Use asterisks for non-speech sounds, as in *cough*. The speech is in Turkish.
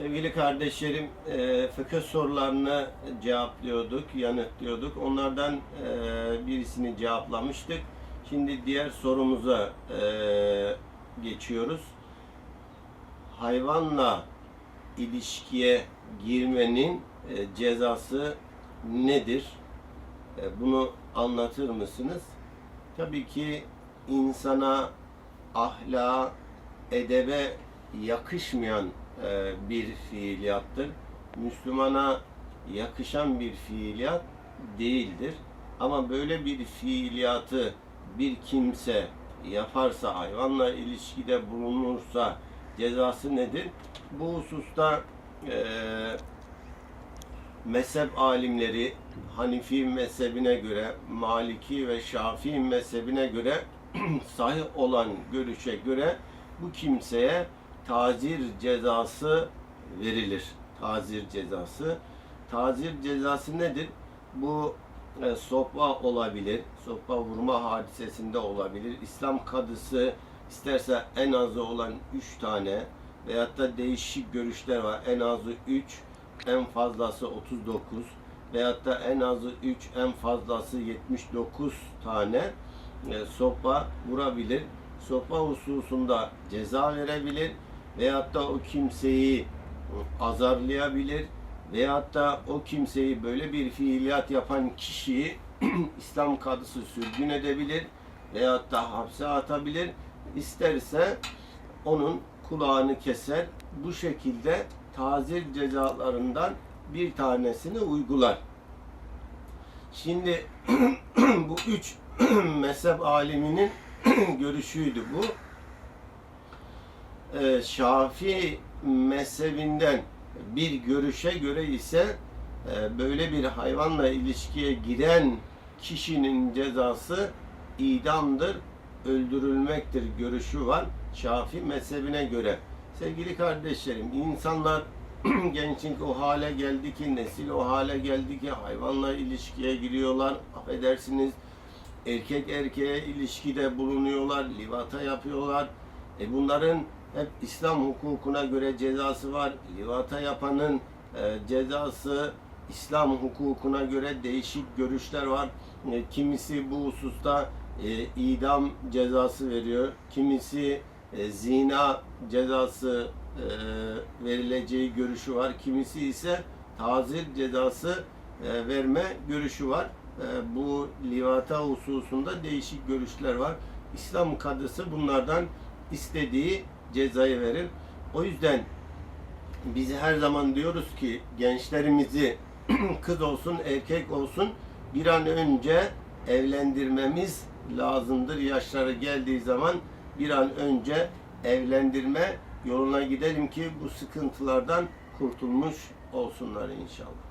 Sevgili kardeşlerim, e, fıkıh sorularını cevaplıyorduk, yanıtlıyorduk. Onlardan e, birisini cevaplamıştık. Şimdi diğer sorumuza e, geçiyoruz. Hayvanla ilişkiye girmenin e, cezası nedir? E, bunu anlatır mısınız? Tabii ki insana ahlaka, edebe yakışmayan e, bir fiiliyattır. Müslümana yakışan bir fiiliyat değildir. Ama böyle bir fiiliyatı bir kimse yaparsa, hayvanla ilişkide bulunursa cezası nedir? Bu hususta e, mezhep alimleri Hanifi mezhebine göre, Maliki ve Şafii mezhebine göre *clears throat* sahih olan görüşe göre bu kimseye tazir cezası verilir. Tazir cezası. Tazir cezası nedir? Bu e, sopa olabilir. Sopa vurma hadisesinde olabilir. İslam kadısı isterse en azı olan 3 tane veyahut da değişik görüşler var. En azı 3, en fazlası 39 veyahut da en azı 3, en fazlası 79 tane e, sopa vurabilir. Sopa hususunda ceza verebilir veyahut da o kimseyi azarlayabilir veyahut da o kimseyi böyle bir fiiliyat yapan kişiyi *clears throat* İslam kadısı sürgün edebilir veyahut da hapse atabilir. İsterse onun kulağını keser. Bu şekilde tazir cezalarından bir tanesini uygular. Şimdi *clears throat* bu üç *clears throat* mezhep aliminin görüşüydü bu. Ee, Şafii mezhebinden bir görüşe göre ise e, böyle bir hayvanla ilişkiye giren kişinin cezası idamdır, öldürülmektir görüşü var. Şafii mezhebine göre. Sevgili kardeşlerim, insanlar *clears throat* gençlik o hale geldi ki, nesil o hale geldi ki hayvanla ilişkiye giriyorlar. Affedersiniz, erkek erkeğe ilişkide bulunuyorlar, livata yapıyorlar. E bunların hep İslam hukukuna göre cezası var. Livata yapanın e, cezası İslam hukukuna göre değişik görüşler var. E, kimisi bu hususta e, idam cezası veriyor. Kimisi e, zina cezası e, verileceği görüşü var. Kimisi ise tazir cezası e, verme görüşü var. E, bu livata hususunda değişik görüşler var. İslam kadısı bunlardan istediği cezayı verir. O yüzden biz her zaman diyoruz ki gençlerimizi *clears throat* kız olsun erkek olsun bir an önce evlendirmemiz lazımdır. Yaşları geldiği zaman bir an önce evlendirme yoluna gidelim ki bu sıkıntılardan kurtulmuş olsunlar inşallah.